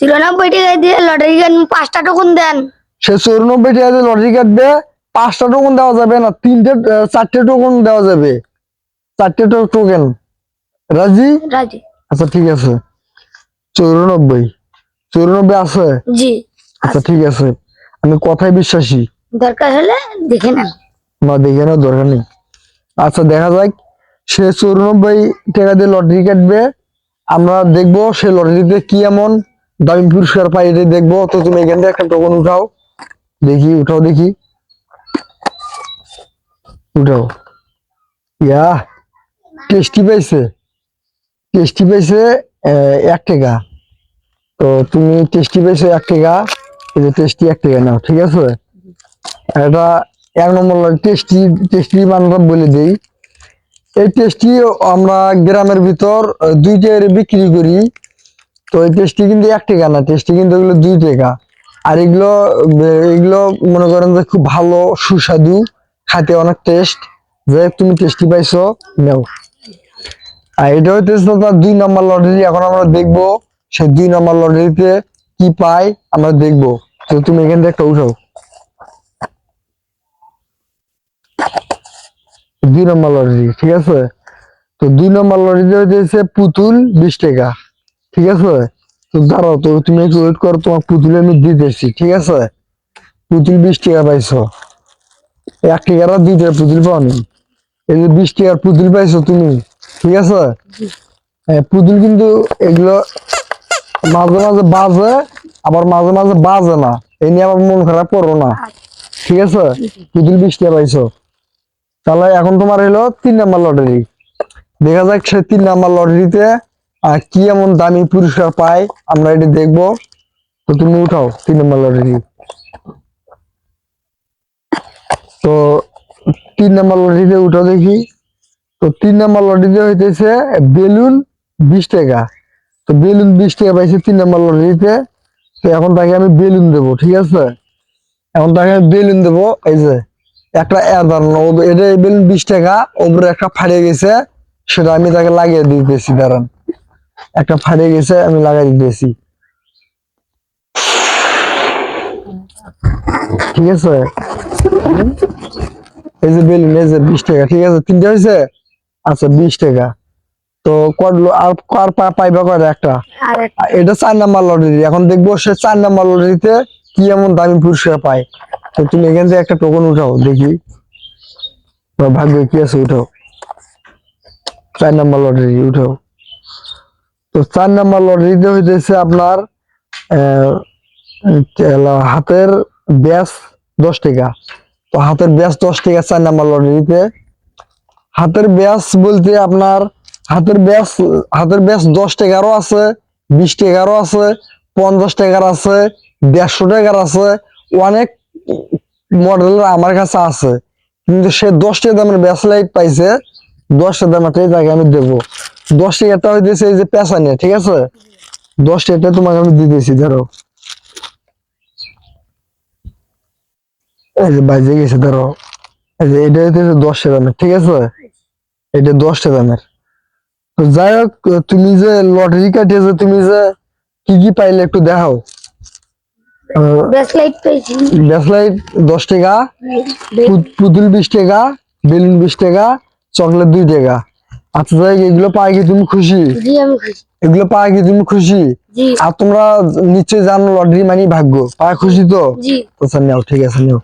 চুরানব্বই টাকা দিয়ে লটারি গান পাঁচটা টোকন দেন। সে চৌরানব্বই টাকা দিয়ে লটারি কাটবে পাঁচটা টোকন দেওয়া যাবে না তিনটে চারটে টোকন দেওয়া যাবে। চারটে টোকেন। রাজি? রাজি। আচ্ছা ঠিক আছে। চৌরানব্বই। চৌরানব্বই আছে? জি। আচ্ছা ঠিক আছে। আমি কথায় বিশ্বাসী। দরকার হলে দেখে নেন। না দেখে না দরকার নেই। আচ্ছা দেখা যাক। সে চৌরানব্বই টাকা দিয়ে লটারি কাটবে। আমরা দেখব সে লটারিতে কি এমন দামি পুরস্কার পাই এটা দেখব। তো তুমি এখান থেকে একটা টোকন উঠাও। দেখি উঠাও দেখি। উঠাও। ইয়া টেস্টি পাইছে। টেস্টি পাইছে এক টাকা। তো তুমি টেস্টি পাইছো এক টাকা। এই যে টেস্টি এক টাকা নাও, ঠিক আছে? এটা এক নম্বর টেস্টি টেস্টি মানটা বলে দেই। এই টেস্টি আমরা গ্রামের ভিতর দুই বিক্রি করি। তো এই টেস্টি কিন্তু এক টাকা না টেস্টি কিন্তু এগুলো দুই টাকা। আর এগুলো এগুলো মনে করেন যে খুব ভালো, সুস্বাদু খাতে অনেক টেস্ট যে তুমি টেস্টি পাইছো, নাও। আর এটা হইতেছে তোমার দুই নম্বর লটারি এখন আমরা দেখব সেই দুই নম্বর লটারিতে কি পাই আমরা দেখব। তো তুমি এখান থেকে একটা উঠাও। দুই নম্বর লটারি ঠিক আছে? তো দুই নম্বর লটারিতে হইতেছে পুতুল বিশ টাকা। ঠিক আছে? তো দাঁড়াও তো তুমি একটু ওয়েট করো তোমার পুতুল আমি দিতেছি ঠিক আছে? পুতুল বিশ টাকা পাইছো। এক টাকার আর দুইটা পুতুল পাওনি এই যে বিশ টাকার পুতুল পাইছো তুমি ঠিক আছে? হ্যাঁ, পুতুল কিন্তু এগুলো মাঝে মাঝে বাজে আবার মাঝে মাঝে বাজে না। এই নিয়ে আবার মন খারাপ করো না। ঠিক আছে? পুতুল বিশ টাকা পাইছো। তাহলে এখন তোমার হলো তিন নাম্বার লটারি দেখা যাক সে তিন নাম্বার লটারিতে আহ, কি এমন দামি পুরস্কার পায় আমরা এটা দেখব। তো তুমি উঠাও তিন নাম্বার লটারি তো তিন নাম্বার লটারিতে উঠাও দেখি। তো তিন নাম্বার লটারিতে হইতেছে বেলুন বিশ টাকা। তো বেলুন বিশ টাকা পাইছে তিন নাম্বার লটারিতে তো। এখন তাকে আমি বেলুন দেবো ঠিক আছে? এখন তাকে আমি বেলুন দেবো এই যে একটা দাঁড়ানো এটা বেলুন বিশ টাকা ওপরে একটা ফাড়িয়ে গেছে সেটা আমি তাকে লাগিয়ে দিতেছি দাঁড়ান। একটা ফাড়িয়ে গেছে আমি লাগাই দিতেছি। ঠিক আছে? এই যে বেলুন এই যে বিশ টাকা ঠিক আছে? তিনটা হয়েছে? আচ্ছা বিশ টাকা। তো কটলো আর কার পা পাইবা করে একটা? এটা চার নাম্বার লটারি এখন দেখব সে চার নাম্বার লটারিতে কি এমন দামি পুরস্কার পায়। তো তুমি এখান থেকে একটা টোকন উঠাও দেখি। ভাগ্যে কি আছে উঠাও। চার নাম্বার লটারি উঠাও। তো চার নাম্বার লটারিতে হইতেছে আপনার হাতের ব্যাস দশ টাকা। তো হাতের ব্যাস দশ টাকা চার নাম্বার লটারিতে হাতের ব্যাস বলতে আপনার হাতের ব্যাস হাতের ব্যাস দশ টাকারও আছে, বিশ টাকারও আছে, পঞ্চাশ টাকার আছে, দেড়শো টাকার আছে, অনেক মডেলের আমার কাছে আছে। কিন্তু সে দশ টাকা দামের ব্যাস লাইট পাইছে, দশ টাকা দামেরটাই তাকে আমি দেবো। দশ টাকাটা হইতেছে এই যে পেঁচা নিয়ে ঠিক আছে? দশ টাকাটা তোমাকে আমি দিতেছি ধরো। এই যে বাজে গেছে ধরো। এই যে এটা হইতেছে দশ টাকা ঠিক আছে? এটা দশ টাকা দামের। তো যাই হোক তুমি যে লটারি কাটিয়েছো তুমি যে কি কি পাইলে একটু দেখাও। ব্যাস লাইট ব্যাসলাইট দশ টাকা পুতুল বিশ টাকা বেলুন বিশ টাকা চকলেট দুই টাকা। আচ্ছা যাই এগুলো পাই কি তুমি খুশি? জি আমি খুশি। এগুলো পাই কি তুমি খুশি? জি। আর তোমরা নিশ্চয়ই জানো লটারি মানে ভাগ্য। পায় খুশি তো? জি। আচ্ছা নেও ঠিক আছে নেও।